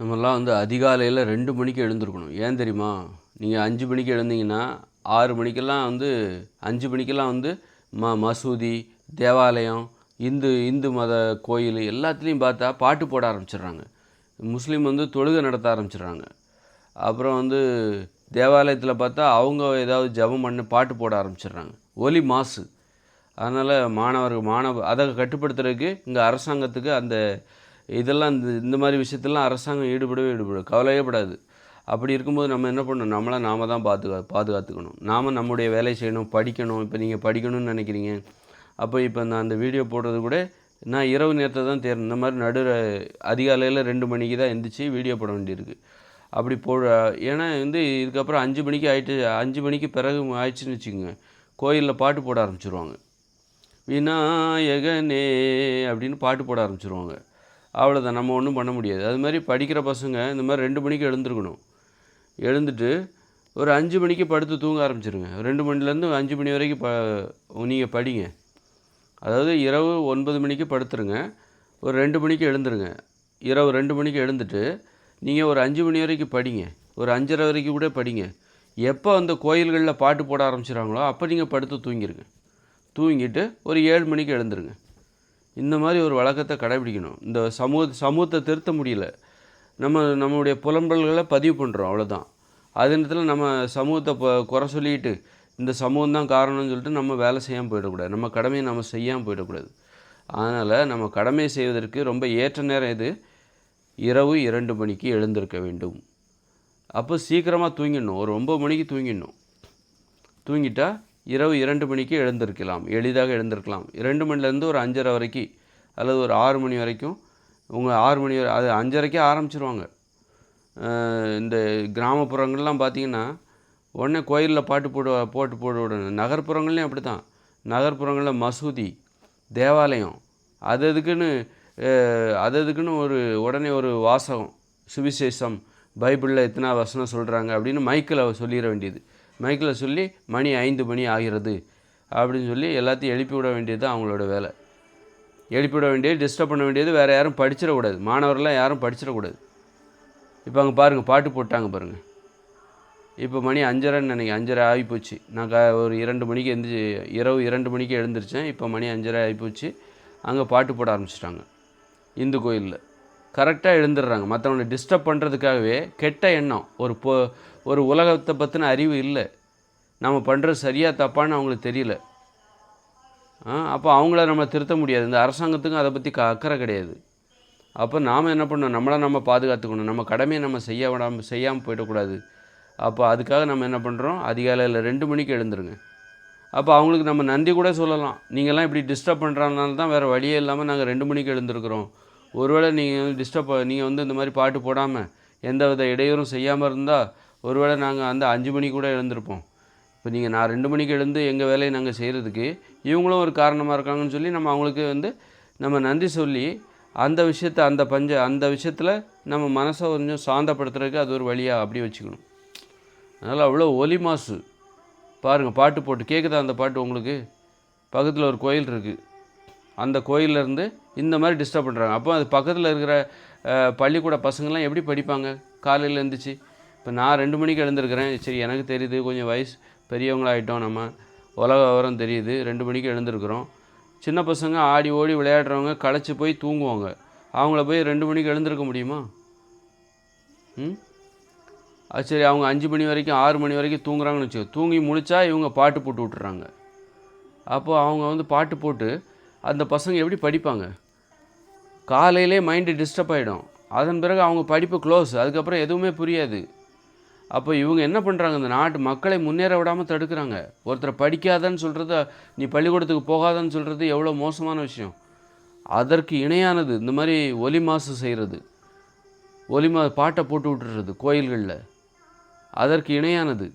நம்மலாம் வந்து அதிகாலையில் ரெண்டு மணிக்கு எழுந்திருக்கணும். ஏன் தெரியுமா? நீங்கள் அஞ்சு மணிக்கு எழுந்தீங்கன்னா ஆறு மணிக்கெல்லாம் வந்து அஞ்சு மணிக்கெல்லாம் வந்து ம மசூதி தேவாலயம் இந்து இந்து மத கோயில் எல்லாத்துலேயும் பார்த்தா பாட்டு போட ஆரம்பிச்சிடுறாங்க. முஸ்லீம் வந்து தொழுகை நடத்த ஆரம்பிச்சிடுறாங்க. அப்புறம் வந்து தேவாலயத்தில் பார்த்தா அவங்க ஏதாவது ஜெபம் பண்ணி பாட்டு போட ஆரம்பிச்சிடுறாங்க. ஒலி மாசு. அதனால் மாணவர்கள் மாணவ அதை கட்டுப்படுத்துறதுக்கு இங்கே அரசாங்கத்துக்கு அந்த இதெல்லாம் இந்த இந்த மாதிரி விஷயத்தெல்லாம் அரசாங்கம் ஈடுபடவே ஈடுபடும் கவலையப்படாது அப்படி இருக்கும்போது நம்ம என்ன பண்ணணும்? நம்மளை நாம தான் பாதுகா பாதுகாத்துக்கணும். நாம் நம்முடைய வேலையை செய்யணும் படிக்கணும். இப்போ நீங்கள் படிக்கணும்னு நினைக்கிறீங்க. அப்போ இப்போ நான் அந்த வீடியோ போடுறது கூட நான் இரவு நேரத்தை தான் தேர்ந்தேன். இந்த மாதிரி நடு அதிகாலையில் ரெண்டு மணிக்கு தான் எந்திரிச்சு வீடியோ போட வேண்டியிருக்கு. அப்படி போ ஏன்னா வந்து இதுக்கப்புறம் அஞ்சு மணிக்கு ஆயிட்டு அஞ்சு மணிக்கு பிறகு ஆயிடுச்சுன்னு வச்சுக்கோங்க. கோயிலில் பாட்டு போட ஆரம்பிச்சிருவாங்க. விநாயகனே அப்படின்னு பாட்டு போட ஆரம்பிச்சிருவாங்க. அவ்வளோதான் நம்ம ஒன்றும் பண்ண முடியாது. அது மாதிரி படிக்கிற பசங்க இந்த மாதிரி ரெண்டு மணிக்கு எழுந்திருக்கணும். எழுந்துட்டு ஒரு அஞ்சு மணிக்கு படுத்து தூங்க ஆரம்பிச்சிருங்க. ரெண்டு மணிலேருந்து அஞ்சு மணி வரைக்கும் ப நீங்கள் படிங்க. அதாவது இரவு ஒன்பது மணிக்கு படுத்துருங்க. ஒரு ரெண்டு மணிக்கு எழுந்துருங்க. இரவு ரெண்டு மணிக்கு எழுந்துட்டு நீங்கள் ஒரு அஞ்சு மணி வரைக்கும் படிங்க. ஒரு அஞ்சரை வரைக்கும் கூட படிங்க. எப்போ அந்த கோயில்களில் பாட்டு போட ஆரம்பிச்சிடுறாங்களோ அப்போ நீங்கள் படுத்து தூங்கிடுங்க தூங்கிட்டு ஒரு ஏழு மணிக்கு எழுந்துருங்க. இந்த மாதிரி ஒரு வழக்கத்தை கடைபிடிக்கணும். இந்த சமூக சமூகத்தை திருத்த முடியல. நம்ம நம்மளுடைய புலம்பல்களை பதிவு பண்ணுறோம் அவ்வளோதான் அதே நேரத்தில் நம்ம சமூகத்தை இப்போ குறை சொல்லிட்டு இந்த சமூகம் தான் காரணம்னு சொல்லிட்டு நம்ம வேலை செய்யாமல் போயிடக்கூடாது. நம்ம கடமையை நம்ம செய்யாமல் போயிடக்கூடாது. அதனால் நம்ம கடமை செய்வதற்கு ரொம்ப ஏற்ற நேரம் இது இரவு இரண்டு மணிக்கு எழுந்திருக்க வேண்டும். அப்போ சீக்கிரமாக தூங்கிடணும். ஒரு ஒம்பது மணிக்கு தூங்கிடணும். தூங்கிட்டால் இரவு இரண்டு மணிக்கு எழுந்திருக்கலாம் எளிதாக எழுந்திருக்கலாம். இரண்டு மணிலேருந்து ஒரு அஞ்சரை வரைக்கும் அல்லது ஒரு ஆறு மணி வரைக்கும் உங்கள் ஆறு மணி வரை அது அஞ்சரைக்கே ஆரம்பிச்சிருவாங்க. இந்த கிராமப்புறங்கள்லாம் பார்த்தீங்கன்னா உடனே கோயிலில் பாட்டு போடு போட்டு போட்டு விடணும் நகர்ப்புறங்கள்லையும் அப்படி தான் நகர்ப்புறங்களில் மசூதி தேவாலயம் அது அதுக்குன்னு அது அதுக்குன்னு ஒரு உடனே ஒரு வாசகம் சுவிசேஷம் பைபிளில் எத்தனை வசனம் சொல்கிறாங்க அப்படின்னு மைக்கில் சொல்லிட வேண்டியது. மைக்கில் சொல்லி மணி ஐந்து மணி ஆகிறது. அப்படின்னு சொல்லி எல்லாத்தையும் எழுப்பி விட வேண்டியது தான் அவங்களோட வேலை. எழுப்பி விட வேண்டியது டிஸ்டர்ப் பண்ண வேண்டியது வேறு யாரும் படிச்சிடக்கூடாது. மாணவர்கள்லாம் யாரும் படிச்சிடக்கூடாது. இப்போ அங்கே பாருங்கள் பாட்டு போட்டாங்க பாருங்கள் இப்போ மணி அஞ்சரைன்னு நினைக்கிறேன் அஞ்சரை ஆகிப்போச்சு. நான் க ஒரு இரண்டு மணிக்கு எந்திரிச்சு இரவு இரண்டு மணிக்கு எழுந்திரிச்சேன். இப்போ மணி அஞ்சரை ஆகிப்போச்சு. அங்கே பாட்டு போட ஆரம்பிச்சிட்டாங்க. இந்து கோயிலில். கரெக்டாக எழுந்துடுறாங்க. மற்றவங்களை டிஸ்டர்ப் பண்ணுறதுக்காகவே கெட்ட எண்ணம். ஒரு பொ ஒரு உலகத்தை பற்றின அறிவு இல்லை. நம்ம பண்ணுறது சரியாக தப்பான்னு அவங்களுக்கு தெரியல. அப்போ அவங்கள நம்ம திருத்த முடியாது. இந்த அரசாங்கத்துக்கும் அதை பற்றி க அக்கறை கிடையாது. அப்போ நாம் என்ன பண்ணணும்? நம்மளை நம்ம பாதுகாத்துக்கணும். நம்ம கடமையை நம்ம செய்ய விடாமல் செய்யாமல் போயிடக்கூடாது. அப்போ அதுக்காக நம்ம என்ன பண்ணுறோம் அதிகாலையில் ரெண்டு மணிக்கு எழுந்துருங்க. அப்போ அவங்களுக்கு நம்ம நன்றி கூட சொல்லலாம். நீங்கள்லாம் இப்படி டிஸ்டர்ப் பண்ணுறதுனால தான் வேறு வழியே இல்லாமல் நாங்கள் ரெண்டு மணிக்கு எழுந்திருக்கிறோம். ஒருவேளை நீங்கள் டிஸ்டர்ப் நீங்கள் வந்து இந்த மாதிரி பாட்டு போடாமல் எந்த வித இடையூறும் செய்யாமல் இருந்தால் ஒருவேளை நாங்கள் அந்த அஞ்சு மணிக்கு கூட எழுந்திருப்போம். இப்போ நீங்கள் நான் ரெண்டு மணிக்கு எழுந்து எங்கள் வேலையை நாங்கள் செய்கிறதுக்கு இவங்களும் ஒரு காரணமாக இருக்காங்கன்னு சொல்லி நம்ம அவங்களுக்கு வந்து நம்ம நன்றி சொல்லி அந்த விஷயத்தை அந்த பஞ்ச அந்த விஷயத்தில் நம்ம மனசை கொஞ்சம் சாந்தப்படுத்துறதுக்கு அது ஒரு வழியாக அப்படி வச்சுக்கணும். அதனால் அவ்வளோ ஒலி மாசு. பாருங்கள் பாட்டு போட்டு கேட்குதா அந்த பாட்டு உங்களுக்கு? பக்கத்தில் ஒரு கோயில் இருக்குது அந்த கோயிலேருந்து இருந்து இந்த மாதிரி டிஸ்டர்ப் பண்ணுறாங்க அப்போ அது பக்கத்தில் இருக்கிற பள்ளிக்கூட பசங்கள்லாம் எப்படி படிப்பாங்க? காலையில் எழுந்துச்சு இப்போ நான் ரெண்டு மணிக்கு எழுந்திருக்கிறேன். சரி எனக்கு தெரியுது கொஞ்சம் வயசு பெரியவங்களாகிட்டோம் நம்ம. உலக விவரம் தெரியுது ரெண்டு மணிக்கு எழுந்திருக்கிறோம். சின்ன பசங்க ஆடி ஓடி விளையாடுறவங்க களைச்சி போய் தூங்குவாங்க. அவங்கள போய் ரெண்டு மணிக்கு எழுந்திருக்க முடியுமா? ம்? அது சரி அவங்க அஞ்சு மணி வரைக்கும் ஆறு மணி வரைக்கும் தூங்குறாங்கன்னு வச்சுக்கோ. தூங்கி முடித்தா இவங்க பாட்டு போட்டு விட்டுறாங்க. அப்போது அவங்க வந்து பாட்டு போட்டு அந்த பசங்க எப்படி படிப்பாங்க? காலையிலே மைண்டு டிஸ்டர்ப் ஆகிடும் அதன் பிறகு அவங்க படிப்பு க்ளோஸ் அதுக்கப்புறம் எதுவுமே புரியாது. அப்போ இவங்க என்ன பண்ணுறாங்க இந்த நாட்டு மக்களை முன்னேற விடாமல் தடுக்கிறாங்க. ஒருத்தரை படிக்காதன்னு சொல்கிறது நீ பள்ளிக்கூடத்துக்கு போகாதன்னு சொல்கிறது எவ்வளோ மோசமான விஷயம். அதற்கு இணையானது இந்த மாதிரி ஒலி மாசு செய்கிறது ஒலி மா பாட்டை போட்டு விட்டுறது கோயில்களில். அதற்கு இணையானது.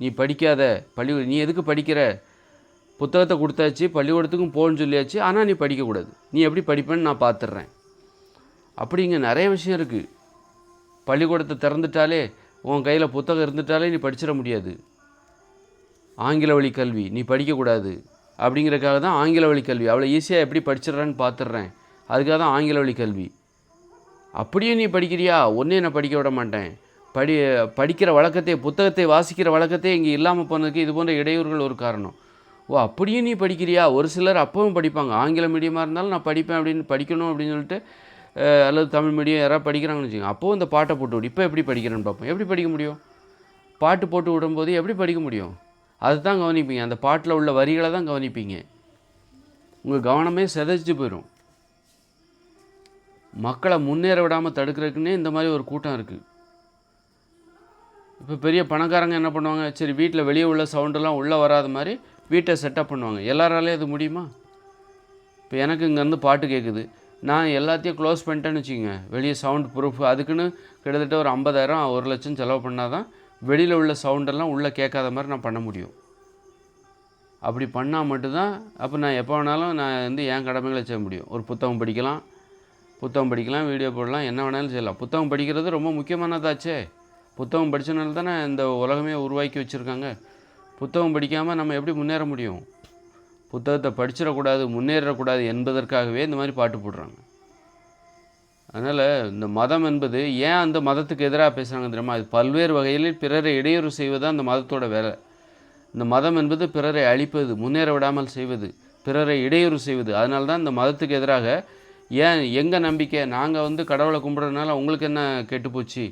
நீ படிக்காத பள்ளி நீ எதுக்கு படிக்கிற? புத்தகத்தை கொடுத்தாச்சு பள்ளிக்கூடத்துக்கும் போகணும்னு சொல்லியாச்சு ஆனால் நீ படிக்கக்கூடாது. நீ எப்படி படிப்பேன்னு நான் பார்த்துட்றேன் அப்படி இங்கே நிறைய விஷயம் இருக்குது பள்ளிக்கூடத்தை திறந்துட்டாலே உன் கையில் புத்தகம் இருந்துட்டாலே நீ படிச்சிட முடியாது. ஆங்கில வழி கல்வி நீ படிக்கக்கூடாது. அப்படிங்கிறதுக்காக தான் ஆங்கில வழி கல்வி. அவ்வளோ ஈஸியாக எப்படி படிச்சிடுறான்னு பார்த்துட்றேன் அதுக்காக தான் ஆங்கில வழி கல்வி. அப்படியே நீ படிக்கிறியா? ஒன்றே நான் படிக்க விட மாட்டேன். படி படிக்கிற வழக்கத்தை புத்தகத்தை வாசிக்கிற வழக்கத்தை இங்கே இல்லாமல் போனதுக்கு இது போன்ற இடையூறுகள் ஒரு காரணம். ஓ அப்படியும் நீ படிக்கிறியா? ஒரு சிலர் அப்பவும் படிப்பாங்க. ஆங்கில மீடியமாக இருந்தாலும் நான் படிப்பேன் அப்படின்னு படிக்கணும் அப்படின்னு சொல்லிட்டு அல்லது தமிழ் மீடியம் யாராவது படிக்கிறாங்கன்னு வச்சுக்கோங்க. அப்போது இந்த பாட்டை போட்டு விடு. இப்போ எப்படி படிக்கிறேன்னு பார்ப்போம். எப்படி படிக்க முடியும்? பாட்டு போட்டு விடும்போது எப்படி படிக்க முடியும்? அதுதான் கவனிப்பீங்க. அந்த பாட்டில் உள்ள வரிகளை தான் கவனிப்பீங்க. உங்கள் கவனமே சிதைச்சு போயிடும் மக்களை முன்னேற விடாமல் தடுக்கிறதுக்குன்னே இந்த மாதிரி ஒரு கூட்டம் இருக்குது இப்போ பெரிய பணக்காரங்க என்ன பண்ணுவாங்க? சரி வீட்டில் வெளியே உள்ள சவுண்டெல்லாம் உள்ளே வராத மாதிரி வீட்டை செட்டப் பண்ணுவாங்க. எல்லாராலையும் அது முடியுமா? இப்போ எனக்கு இங்கேருந்து பாட்டு கேட்குது நான் எல்லாத்தையும் க்ளோஸ் பண்ணிட்டேன்னு வச்சுக்கோங்க. வெளியே சவுண்ட் ப்ரூஃப் அதுக்குன்னு கிட்டத்தட்ட ஒரு ஐம்பதாயிரம் ஒரு லட்சம் செலவு பண்ணால் தான் வெளியில் உள்ள சவுண்டெல்லாம் உள்ளே கேட்காத மாதிரி நான் பண்ண முடியும். அப்படி பண்ணால் மட்டும்தான் அப்போ நான் எப்போ வேணாலும் நான் வந்து என் கடமைகளை செய்ய முடியும். ஒரு புத்தகம் படிக்கலாம் புத்தகம் படிக்கலாம் வீடியோ போடலாம் என்ன வேணாலும் செய்யலாம். புத்தகம் படிக்கிறது ரொம்ப முக்கியமானதாச்சே. புத்தகம் படித்தனால தானே இந்த உலகமே உருவாக்கி வச்சுருக்காங்க. புத்தகம் படிக்காமல் நம்ம எப்படி முன்னேற முடியும்? புத்தகத்தை படிச்சிடக்கூடாது முன்னேறக்கூடாது என்பதற்காகவே இந்த மாதிரி பாட்டு போடுறாங்க. அதனால் இந்த மதம் என்பது ஏன் அந்த மதத்துக்கு எதிராக பேசுகிறாங்க தெரியுமா? அது பல்வேறு வகையில் பிறரை இடையூறு செய்வது அந்த மதத்தோட வேலை. இந்த மதம் என்பது பிறரை அழிப்பது முன்னேற விடாமல் செய்வது பிறரை இடையூறு செய்வது. அதனால தான் இந்த மதத்துக்கு எதிராக ஏன் எங்கள் நம்பிக்கை நாங்கள் வந்து கடவுளை கும்பிட்றதுனால உங்களுக்கு என்ன கெட்டுப்போச்சு?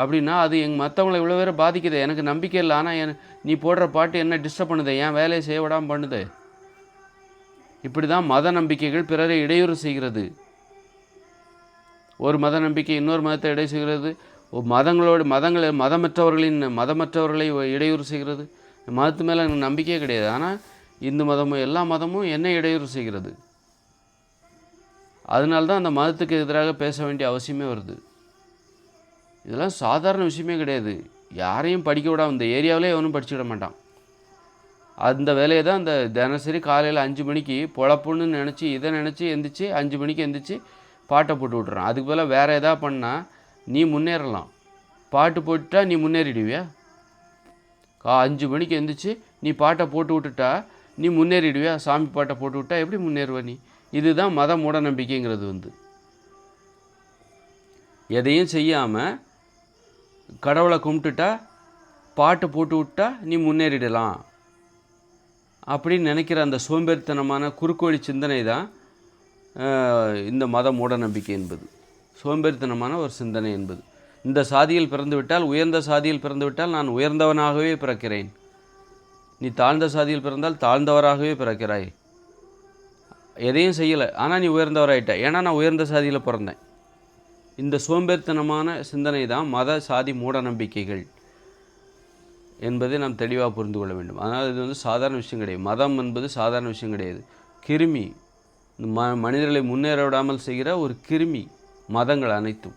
அப்படின்னா அது எங்கள் மற்றவங்களை இவ்வளோ பேரை பாதிக்குது. எனக்கு நம்பிக்கை இல்லை. ஆனால் என் நீ போடுற பாட்டு என்ன டிஸ்டர்ப் பண்ணுது? என் வேலையை செய்ய விடாமல் பண்ணுது? இப்படி தான் மத நம்பிக்கைகள் பிறரை இடையூறு செய்கிறது. ஒரு மத நம்பிக்கை இன்னொரு மதத்தை இடை செய்கிறது. ஒரு மதங்களோடு மதங்களை மதமற்றவர்களின் மதமற்றவர்களை இடையூறு செய்கிறது. மதத்து மேலே எனக்கு நம்பிக்கையே கிடையாது. ஆனால் இந்து மதமும் எல்லா மதமும் என்ன இடையூறு செய்கிறது. அதனால்தான் அந்த மதத்துக்கு எதிராக பேச வேண்டிய அவசியமே வருது. இதெல்லாம் சாதாரண விஷயமே கிடையாது. யாரையும் படிக்க விடாம இந்த ஏரியாவிலே எவனும் படிச்சு விட மாட்டான். அந்த வேலையை தான் அந்த தினசரி காலையில் அஞ்சு மணிக்கு பொழப்புன்னு நினச்சி இதை நினச்சி எந்திரிச்சு அஞ்சு மணிக்கு எந்திரிச்சு பாட்டை போட்டு விட்றான் அதுக்கு பதிலாக வேறு எதாவது பண்ணால் நீ முன்னேறலாம். பாட்டு போட்டுட்டா நீ முன்னேறிடுவியா? கா அஞ்சு மணிக்கு எந்திரிச்சு நீ பாட்டை போட்டு விட்டுட்டா நீ முன்னேறிடுவியா? சாமி பாட்டை போட்டு விட்டா எப்படி முன்னேறுவ நீ? இதுதான் மத மூட நம்பிக்கைங்கிறது வந்து. எதையும் செய்யாமல் கடவுளை கும்பிட்டுட்டா பாட்டு போட்டு விட்டா நீ முன்னேறிடலாம். அப்படின்னு நினைக்கிற அந்த சோம்பேறித்தனமான குறுக்கோழி சிந்தனை தான் இந்த மத மூட நம்பிக்கை என்பது. சோம்பேறித்தனமான ஒரு சிந்தனை என்பது. இந்த சாதியில் பிறந்துவிட்டால் உயர்ந்த சாதியில் பிறந்துவிட்டால் நான் உயர்ந்தவனாகவே பிறக்கிறேன். நீ தாழ்ந்த சாதியில் பிறந்தால் தாழ்ந்தவராகவே பிறக்கிறாய். எதையும் செய்யலை ஆனால் நீ உயர்ந்தவராயிட்ட. ஏன்னா நான் உயர்ந்த சாதியில் பிறந்தேன். இந்த சோம்பேறித்தனமான சிந்தனை தான் மத சாதி மூட நம்பிக்கைகள். என்பதை நாம் தெளிவாக புரிந்து கொள்ள வேண்டும். அதனால் இது வந்து சாதாரண விஷயம் கிடையாது. மதம் என்பது சாதாரண விஷயம் கிடையாது. கிருமி இந்த ம மனிதர்களை முன்னேற விடாமல் செய்கிற ஒரு கிருமி மதங்கள் அனைத்தும்.